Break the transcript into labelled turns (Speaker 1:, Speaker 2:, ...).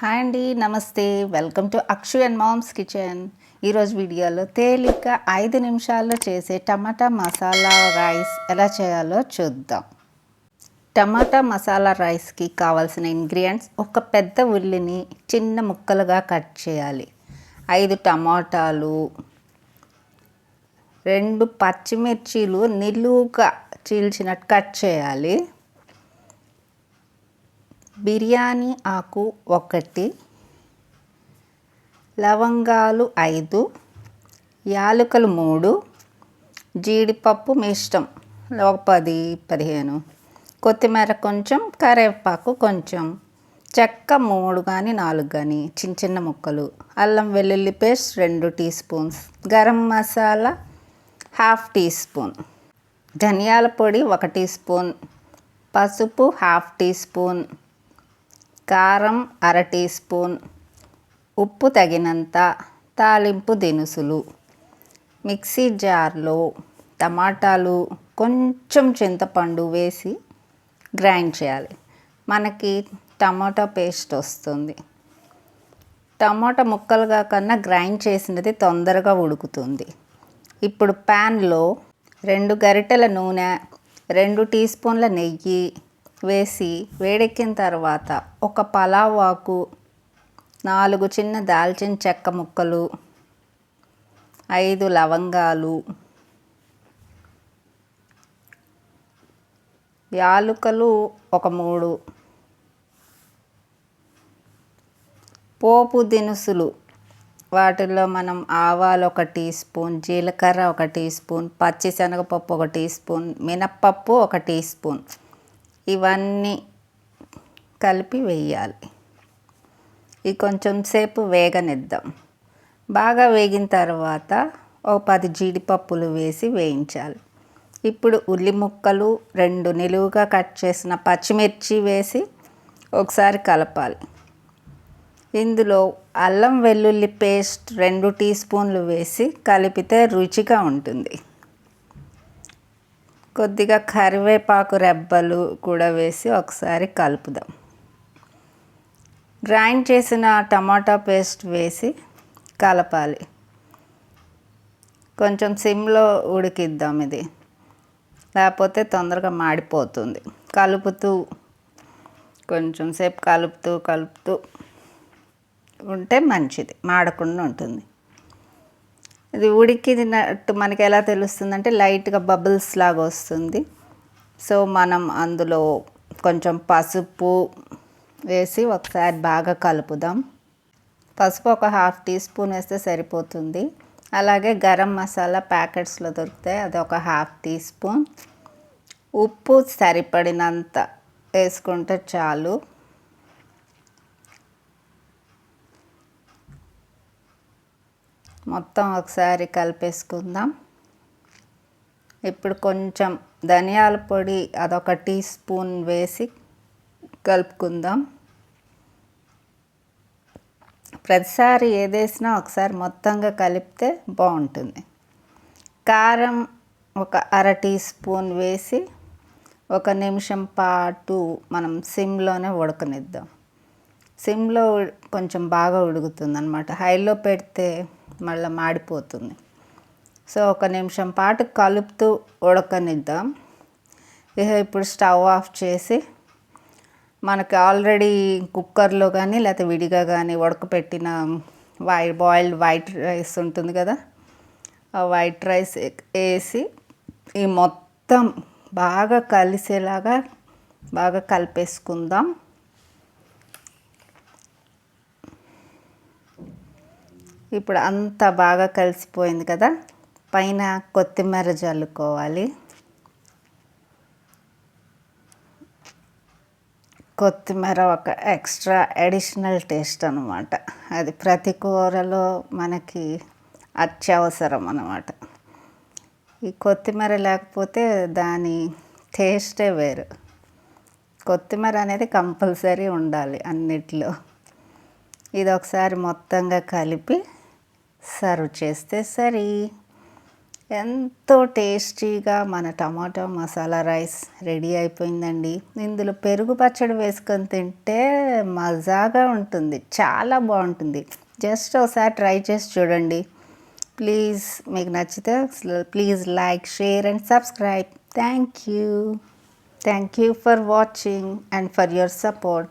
Speaker 1: Hi అండి నమస్తే. Welcome to Akshu and mom's kitchen. ఈరోజు వీడియోలో తేలిక ఐదు నిమిషాల్లో చేసే టమాటా మసాలా రైస్ ఎలా చేయాలో చూద్దాం. టమాటా మసాలా రైస్కి కావాల్సిన ఇంగ్రీడియంట్స్ ఒక పెద్ద ఉల్లిని చిన్న ముక్కలుగా కట్ చేయాలి. ఐదు టమాటాలు రెండు పచ్చిమిర్చీలు నిలువుగా చీల్చినట్టు కట్ చేయాలి. బిర్యానీ ఆకు ఒకటి లవంగాలు ఐదు యాలకులు మూడు జీడిపప్పు మీ ఇష్టం ఒక పది పదిహేను. కొత్తిమీర కొంచెం కరివేపాకు కొంచెం. చెక్క మూడు కానీ నాలుగు కానీ చిన్న చిన్న ముక్కలు. అల్లం వెల్లుల్లి పేస్ట్ రెండు teaspoons. Garam masala half teaspoon. ధనియాల పొడి ఒక టీ స్పూన్. పసుపు హాఫ్ టీ స్పూన్. కారం అర టీ స్పూన్ ఉప్పు తగినంత తాలింపు దినుసులు మిక్సీ జార్లో టమాటాలు కొంచెం చింతపండు వేసి గ్రైండ్ చేయాలి. మనకి టమాటా పేస్ట్ వస్తుంది. టమాటా ముక్కలుగా కన్నా గ్రైండ్ చేసినది తొందరగా ఉడుకుతుంది. ఇప్పుడు ప్యాన్లో రెండు గరిటెల నూనె రెండు టీ స్పూన్ల నెయ్యి వేసి వేడెక్కిన తర్వాత ఒక పలావాకు నాలుగు చిన్న దాల్చిన చెక్క ముక్కలు ఐదు లవంగాలు యాలుకలు ఒక మూడు పోపు దినుసులు వాటిల్లో మనం ఆవాలు ఒక టీ స్పూన్ జీలకర్ర ఒక టీ స్పూన్ పచ్చిశనగపప్పు ఒక టీ స్పూన్ మినప్పప్పు ఒక టీ స్పూన్. ఇవన్నీ కలిపి వేయాలి. ఇది కొంచెం సేపు వేగనిద్దాం. బాగా వేగిన తర్వాత ఒక పది జీడిపప్పులు వేసి వేయించాలి. ఇప్పుడు ఉల్లి ముక్కలు రెండు నిలువుగా కట్ చేసిన పచ్చిమిర్చి వేసి ఒకసారి కలపాలి. ఇందులో అల్లం వెల్లుల్లి పేస్ట్ రెండు టీ స్పూన్లు వేసి కలిపితే రుచిగా ఉంటుంది. కొద్దిగా కరివేపాకు రెబ్బలు కూడా వేసి ఒకసారి కలుపుదాం. గ్రైండ్ చేసిన టమాటా పేస్ట్ వేసి కలపాలి. కొంచెం సిమ్లో ఉడికిద్దాం ఇది. లేకపోతే తొందరగా మాడిపోతుంది. కలుపుతూ కొంచెం సేపు కలుపుతూ కలుపుతూ ఉంటే మంచిది. మాడకుండా ఉంటుంది. ఇది ఉడికినట్టు మనకి ఎలా తెలుస్తుంది అంటే లైట్గా బబుల్స్ లాగా వస్తుంది. సో మనం అందులో కొంచెం పసుపు వేసి ఒకసారి బాగా కలుపుదాం. పసుపు ఒక హాఫ్ టీ స్పూన్ వేస్తే సరిపోతుంది. అలాగే గరం మసాలా ప్యాకెట్స్లో దొరుకుతాయి అది ఒక హాఫ్ టీ స్పూన్. ఉప్పు సరిపడినంత వేసుకుంటే చాలు. మొత్తం ఒకసారి కలిపేసుకుందాం. ఇప్పుడు కొంచెం ధనియాల పొడి అదొక టీ స్పూన్ వేసి కలుపుకుందాం. ప్రతిసారి ఏదేసినా ఒకసారి మొత్తంగా కలిపితే బాగుంటుంది. కారం ఒక అర టీ స్పూన్ వేసి ఒక నిమిషం పాటు మనం సిమ్లోనే ఉడకనిద్దాం. సిమ్లో కొంచెం బాగా ఉడుకుతుంది అనమాట హైలో పెడితే మళ్ళీ మాడిపోతుంది. సో ఒక నిమిషం పాటు కలుపుతూ ఉడకనిద్దాం. ఇక ఇప్పుడు స్టవ్ ఆఫ్ చేసి మనకి ఆల్రెడీ కుక్కర్లో కానీ లేకపోతే విడిగా కానీ ఉడకపెట్టిన వై బాయిల్డ్ వైట్ రైస్ ఉంటుంది కదా? ఆ వైట్ రైస్ వేసి ఈ మొత్తం బాగా కలిసేలాగా బాగా కలిపేసుకుందాం. ఇప్పుడు అంతా బాగా కలిసిపోయింది కదా. పైన కొత్తిమీర చల్లుకోవాలి కొత్తిమీర ఒక ఎక్స్ట్రా అడిషనల్ టేస్ట్ అనమాట అది ప్రతి కూరలో మనకి అత్యవసరం అనమాట ఈ కొత్తిమీర లేకపోతే దాని టేస్టే వేరు. కొత్తిమీర అనేది కంపల్సరీ ఉండాలి అన్నిట్లో. ఇది ఒకసారి మొత్తంగా కలిపి సర్వ్ చేస్తే సరి. ఎంతో టేస్టీగా మన టమాటో మసాలా రైస్ రెడీ అయిపోయిందండి. ఇందులో పెరుగు పచ్చడి వేసుకొని తింటే మజాగా ఉంటుంది చాలా బాగుంటుంది. జస్ట్ ఒకసారి ట్రై చేసి చూడండి. ప్లీజ్ మీకు నచ్చితే please like share and subscribe. Thank you. Thank you for watching and for your support.